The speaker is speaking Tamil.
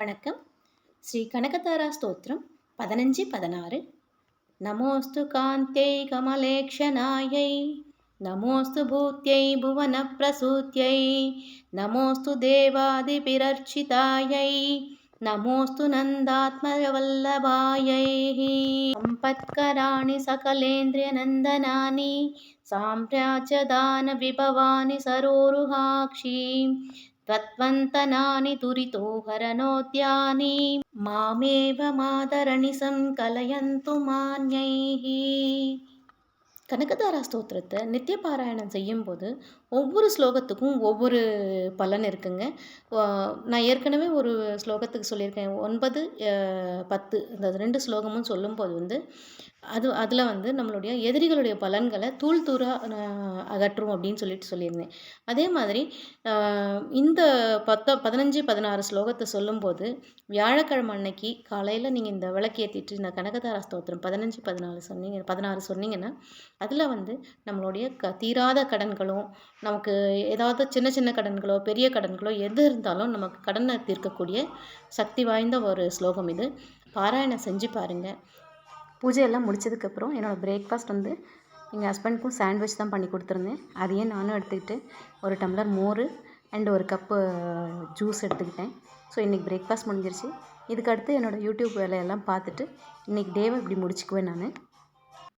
வணக்கம் ஸ்ரீ கனகதாரா ஸ்தோத்திரம் பதினஞ்சு பதினாறு நமோஸ்து காந்தே கமலேக்ஷனாயை நமோஸ்து பூத்யை புவன பிரசூத்யை நமோஸ்து தேவாதிபிரர்ச்சிதாயை నమోస్తు నందాత్మవల్లభాయై సంపత్కరాణి సకలేంద్రియనందనాని సామ్రాజ్యదాన విభవాని సరోరుహాక్షి त्वत्वन्तनानि दुरितो हरनोद्यानि मामेव मादरणि सङ्कलयन्तु मान्यैः। கனகதாரா ஸ்தோத்திரத்தை நித்திய பாராயணம் செய்யும்போது ஒவ்வொரு ஸ்லோகத்துக்கும் ஒவ்வொரு பலன் இருக்குங்க. நான் ஏற்கனவே ஒரு ஸ்லோகத்துக்கு சொல்லியிருக்கேன். ஒன்பது பத்து இந்த ரெண்டு ஸ்லோகமும் சொல்லும்போது வந்து அது அதில் வந்து நம்மளுடைய எதிரிகளுடைய பலன்களை தூள் தூராக அகற்றும் அப்படின்னு சொல்லிட்டு சொல்லியிருந்தேன். அதே மாதிரி இந்த பத்த பதினஞ்சு பதினாறு ஸ்லோகத்தை சொல்லும்போது வியாழக்கிழமை அன்னைக்கு காலையில் நீங்கள் இந்த விளக்கேற்றிட்டு இந்த கனகதாரா ஸ்தோத்திரம் பதினஞ்சு பதினாலு சொன்னீங்க பதினாறு சொன்னீங்கன்னா அதில் வந்து நம்மளுடைய க தீராத கடன்களும் நமக்கு ஏதாவது சின்ன சின்ன கடன்களோ பெரிய கடன்களோ எது இருந்தாலும் நமக்கு கடனை தீர்க்கக்கூடிய சக்தி வாய்ந்த ஒரு ஸ்லோகம் இது. பாராயணம் செஞ்சு பாருங்கள் பூஜையெல்லாம் முடிச்சதுக்கப்புறம் என்னோடய பிரேக்ஃபாஸ்ட் வந்து எங்கள் ஹஸ்பண்டுக்கும் சாண்ட்விச் தான் பண்ணி கொடுத்துருந்தேன். அதையே நானும் எடுத்துக்கிட்டு ஒரு டம்ளர் மோர் அண்ட் ஒரு கப்பு ஜூஸ் எடுத்துக்கிட்டேன். ஸோ இன்றைக்கி பிரேக்ஃபாஸ்ட் முடிஞ்சிருச்சு. இதுக்கு அடுத்து என்னோடய யூடியூப் வேலையெல்லாம் பார்த்துட்டு இன்றைக்கி டேவை இப்படி முடிச்சுக்குவேன் நான்.